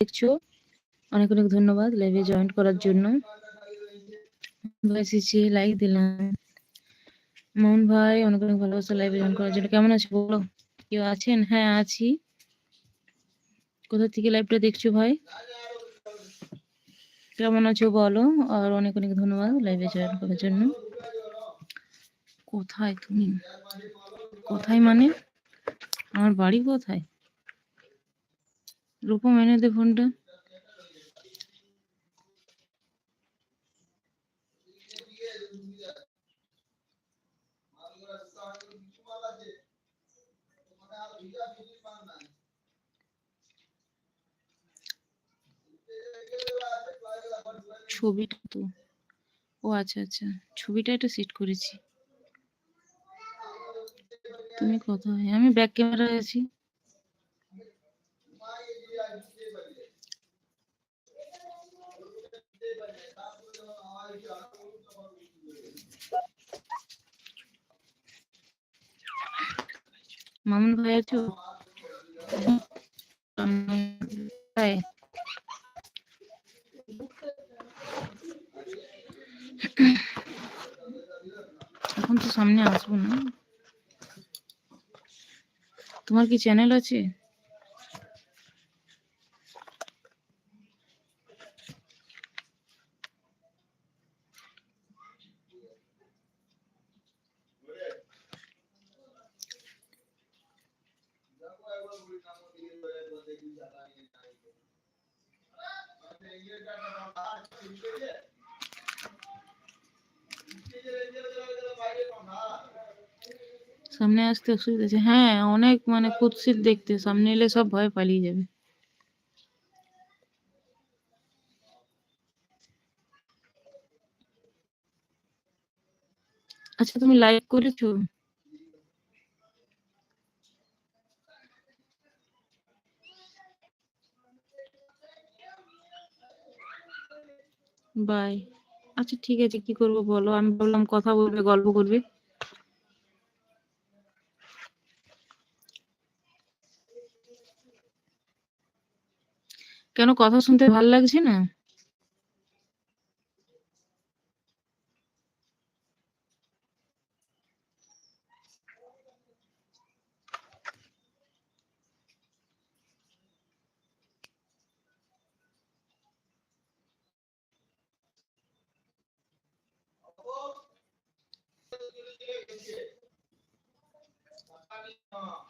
দেখছ? অনেক অনেক ধন্যবাদ লাইভে জয়েন করার জন্য। এসেছি লাইক দিলাম। মোহন ভাই, অনেক অনেক ভালোবাসা লাইভে জয়েন করার জন্য। কেমন আছো বলো? কেউ আছেন? হ্যাঁ আছি। কোথা থেকে লাইভটা দেখছ ভাই? কেমন আছো বলো? আর অনেক অনেক ধন্যবাদ লাইভে জয়েন করার জন্য। কোথায় তুমি? কোথায় মানে? আমার বাড়ি কোথায়? রূপম, এনে দে ফোনটা। ছবিটা তো। ও আচ্ছা আচ্ছা। ছবিটা এটা সেট করেছি। তুমি কোথায় আমি ব্যাক ক্যামেরায় আছি। মামুন ভাই আছো এখন তো সামনে আসব না। তোমার কি চ্যানেল আছে? সামনে আসতে অসুবিধা আছে হ্যাঁ অনেক মানে কুৎসিত দেখতে সামনে এলে সব ভয় পালিয়ে যাবে আচ্ছা তুমি লাইভ করেছ বাই। আচ্ছা ঠিক আছে, কি করব বলো? আমি বললাম কথা বলবে, গল্প করবে। কেন কথা শুনতে ভালো লাগছে না? 可以吗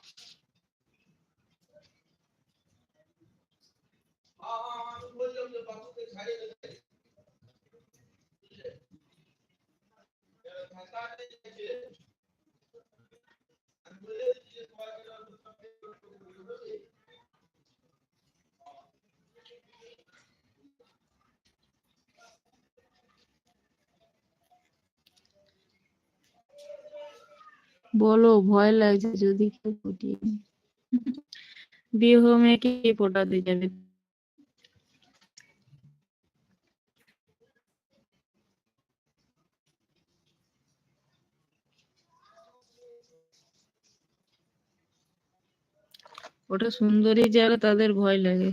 বলো, ভয় লাগছে যদি কেউ পটিয়ে বিয়ে হয়ে মেয়েকে পটাতে যাবে? ওটা সুন্দরী যারা তাদের ভয় লাগে।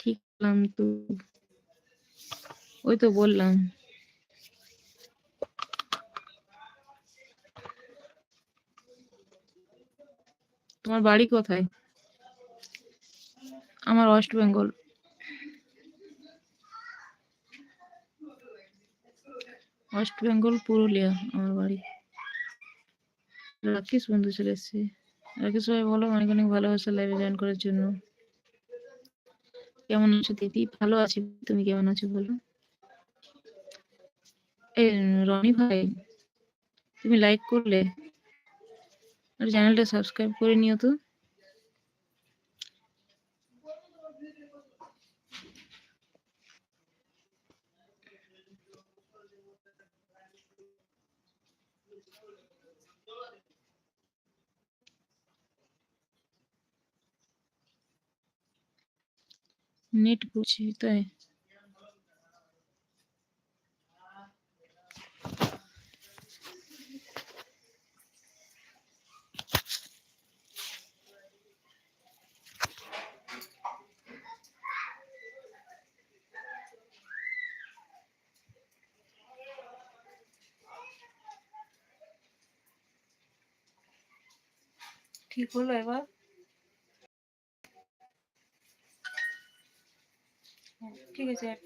ঠিক তো। ওই তো বললাম। তোমার বাড়ি কোথায়? আমার West Bengal. West Bengal, Purulia আমার বাড়ি। রাকেশ বন্ধু চলে এসছে। রাকেশ ভাই বলো, অনেক অনেক ভালোবাসা লাইভে জয়েন করার জন্য। কেমন আছো দিদি? ভালো আছি। তুমি কেমন আছো বলো? রনি ভাই তুমি লাইক করলে আর চ্যানেলটা সাবস্ক্রাইব করে নিও তো। নেট বুঝি তাই। ঠিক হলো এবার হ্যাঁ, ঠিক আছে এক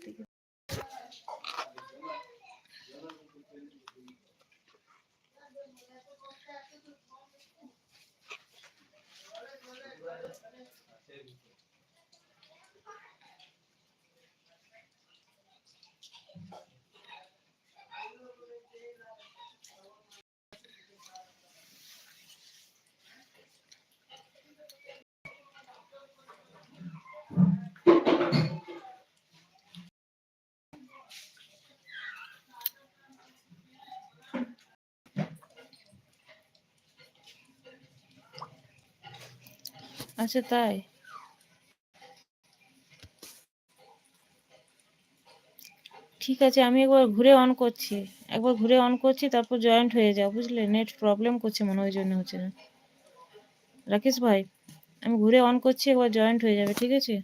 আচ্ছা তাই? ঠিক আছে, আমি একবার ঘুরে অন করছি। একবার ঘুরে অন করছি, তারপর জয়েন্ট হয়ে যাও, বুঝলে? নেট প্রবলেম করছে মনে ওই জন্য হচ্ছে না। রাকেশ ভাই, আমি ঘুরে অন করছি, একবার জয়েন্ট হয়ে যাবে, ঠিক আছে?